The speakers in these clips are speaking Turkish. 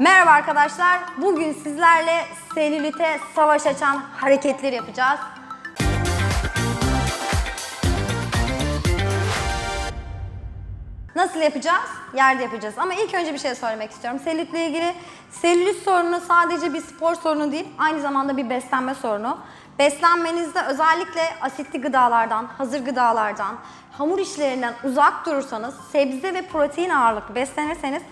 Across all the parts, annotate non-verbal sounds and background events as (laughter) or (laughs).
Merhaba arkadaşlar. Bugün sizlerle selülite savaş açan hareketler yapacağız. Nasıl yapacağız? Yerde yapacağız. Ama ilk önce bir şey söylemek istiyorum. Selülitle ilgili selülit sorunu sadece bir spor sorunu değil, aynı zamanda bir beslenme sorunu. Beslenmenizde özellikle asitli gıdalardan, hazır gıdalardan, hamur işlerinden uzak durursanız, sebze ve protein ağırlıklı beslenirseniz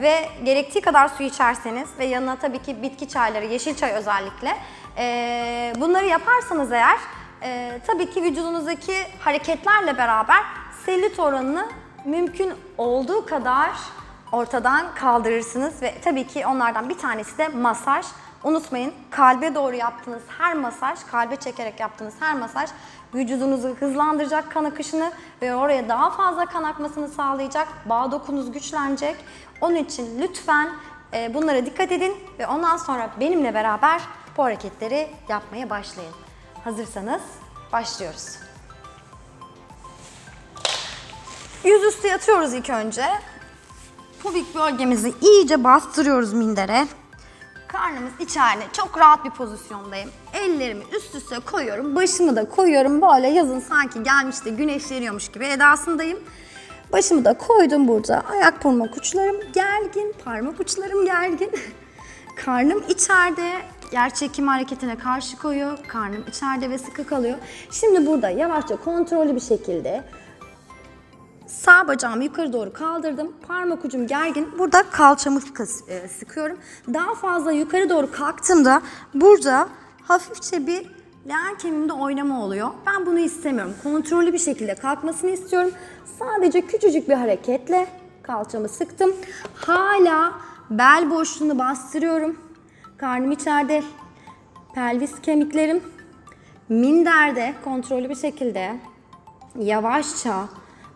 ve gerektiği kadar su içerseniz ve yanına tabii ki bitki çayları, yeşil çay özellikle eee, bunları yaparsanız eğer eee, tabii ki vücudunuzdaki hareketlerle beraber selülit oranını mümkün olduğu kadar ortadan kaldırırsınız ve tabii ki onlardan bir tanesi de masaj. Unutmayın kalbe doğru yaptığınız her masaj, kalbe çekerek yaptığınız her masaj vücudunuzu hızlandıracak kan akışını ve oraya daha fazla kan akmasını sağlayacak. Bağ dokunuz güçlenecek. Onun için lütfen e, bunlara dikkat edin ve ondan sonra benimle beraber bu hareketleri yapmaya başlayın. Hazırsanız başlıyoruz. Yüzüstü yatıyoruz ilk önce. Pubik bölgemizi iyice bastırıyoruz mindere. Karnımız içeride. Çok rahat bir pozisyondayım. Ellerimi üst üste koyuyorum. Başımı da koyuyorum. Böyle yazın sanki gelmiş de güneşleniyormuş gibi edasındayım. Başımı da koydum burada. Ayak parmak uçlarım gergin. Parmak uçlarım gergin. (laughs) Karnım içeride. Yer çekim hareketine karşı koyuyor. Karnım içeride ve sıkı kalıyor. Şimdi burada yavaşça kontrollü bir şekilde Sağ bacağımı yukarı doğru kaldırdım. Parmak ucum gergin. Burada kalçamı e, sıkıyorum. Daha fazla yukarı doğru kalktığımda burada hafifçe bir leğen kemiğimde oynama oluyor. Ben bunu istemiyorum. Kontrollü bir şekilde kalkmasını istiyorum. Sadece küçücük bir hareketle kalçamı sıktım. Hala bel boşluğunu bastırıyorum. Karnım içeride. Pelvis kemiklerim minderde kontrollü bir şekilde yavaşça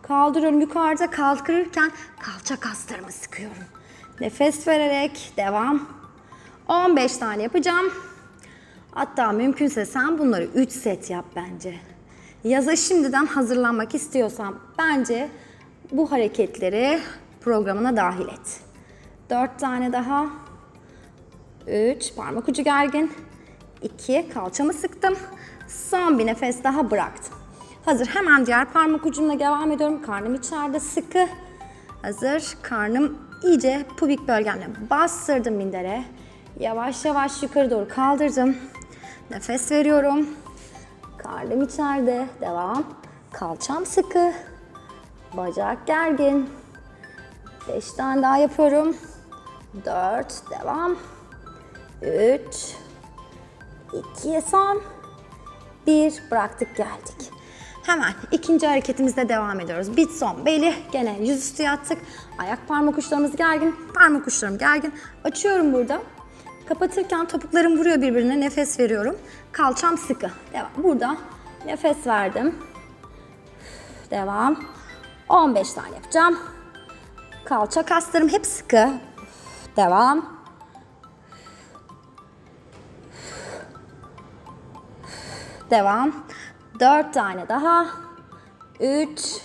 kaldırıyorum yukarıda kalkırırken kalça kaslarımı sıkıyorum. Nefes vererek devam. 15 tane yapacağım. Hatta mümkünse sen bunları 3 set yap bence. Yaza şimdiden hazırlanmak istiyorsan bence bu hareketleri programına dahil et. 4 tane daha. 3 parmak ucu gergin. 2 kalçamı sıktım. Son bir nefes daha bıraktım. Hazır hemen diğer parmak ucumla devam ediyorum. Karnım içeride sıkı. Hazır karnım iyice pubik bölgemle bastırdım mindere. Yavaş yavaş yukarı doğru kaldırdım. Nefes veriyorum. Karnım içeride. Devam. Kalçam sıkı. Bacak gergin. 5 tane daha yapıyorum. 4 devam. 3 2'ye son. 1 bıraktık geldik. Hemen ikinci hareketimizde devam ediyoruz. Bit son beli gene yüzüstü yattık. Ayak parmak uçlarımız gergin. Parmak uçlarım gergin. Açıyorum burada. Kapatırken topuklarım vuruyor birbirine. Nefes veriyorum. Kalçam sıkı. Devam. Burada nefes verdim. Devam. 15 tane yapacağım. Kalça kaslarım hep sıkı. Devam. Devam. 4 tane daha. 3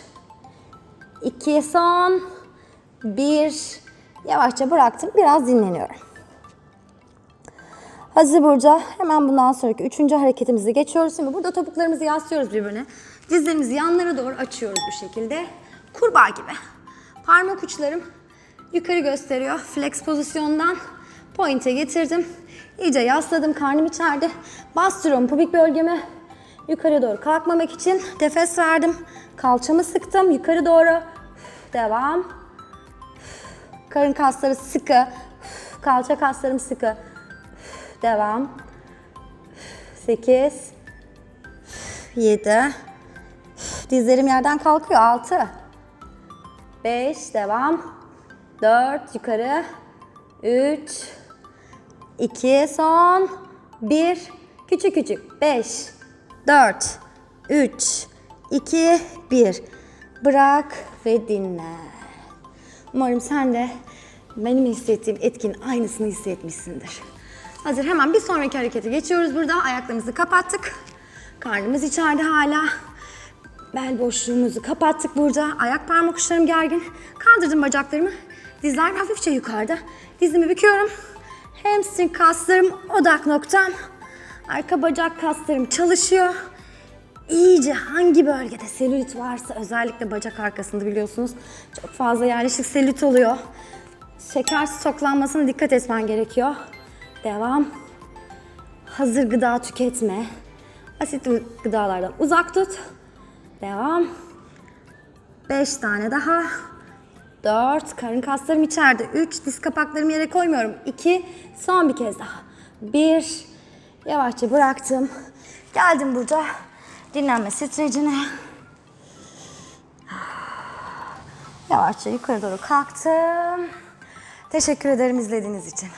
2 son 1 Yavaşça bıraktım. Biraz dinleniyorum. Hazır burada. Hemen bundan sonraki üçüncü hareketimizi geçiyoruz. Şimdi burada topuklarımızı yaslıyoruz birbirine. Dizlerimizi yanlara doğru açıyoruz bu şekilde. Kurbağa gibi. Parmak uçlarım yukarı gösteriyor. Flex pozisyondan pointe getirdim. İyice yasladım. Karnım içeride. Bastırıyorum pubik bölgemi. Yukarı doğru kalkmamak için nefes verdim. Kalçamı sıktım yukarı doğru. Devam. Karın kasları sıkı. Kalça kaslarım sıkı. Devam. 8 7 Dizlerim yerden kalkıyor. 6 5 devam. 4 yukarı. 3 2 son. 1 küçük küçük. 5 4 3 2 1 Bırak ve dinle. Umarım sen de benim hissettiğim etkinin aynısını hissetmişsindir. Hazır hemen bir sonraki harekete geçiyoruz burada. Ayaklarımızı kapattık. Karnımız içeride hala. Bel boşluğumuzu kapattık burada. Ayak parmak uçlarım gergin. Kaldırdım bacaklarımı. Dizler hafifçe yukarıda. Dizimi büküyorum. Hamstring kaslarım odak noktam. Arka bacak kaslarım çalışıyor. İyice hangi bölgede selülit varsa özellikle bacak arkasında biliyorsunuz çok fazla yerleşik selülit oluyor. Şeker stoklanmasına dikkat etmen gerekiyor. Devam. Hazır gıda tüketme. Asitli gıdalardan uzak tut. Devam. 5 tane daha. 4. Karın kaslarım içeride. 3. Diz kapaklarımı yere koymuyorum. 2. Son bir kez daha. 1. Yavaşça bıraktım. Geldim burada. Dinlenme strecine. Yavaşça yukarı doğru kalktım. Teşekkür ederim izlediğiniz için.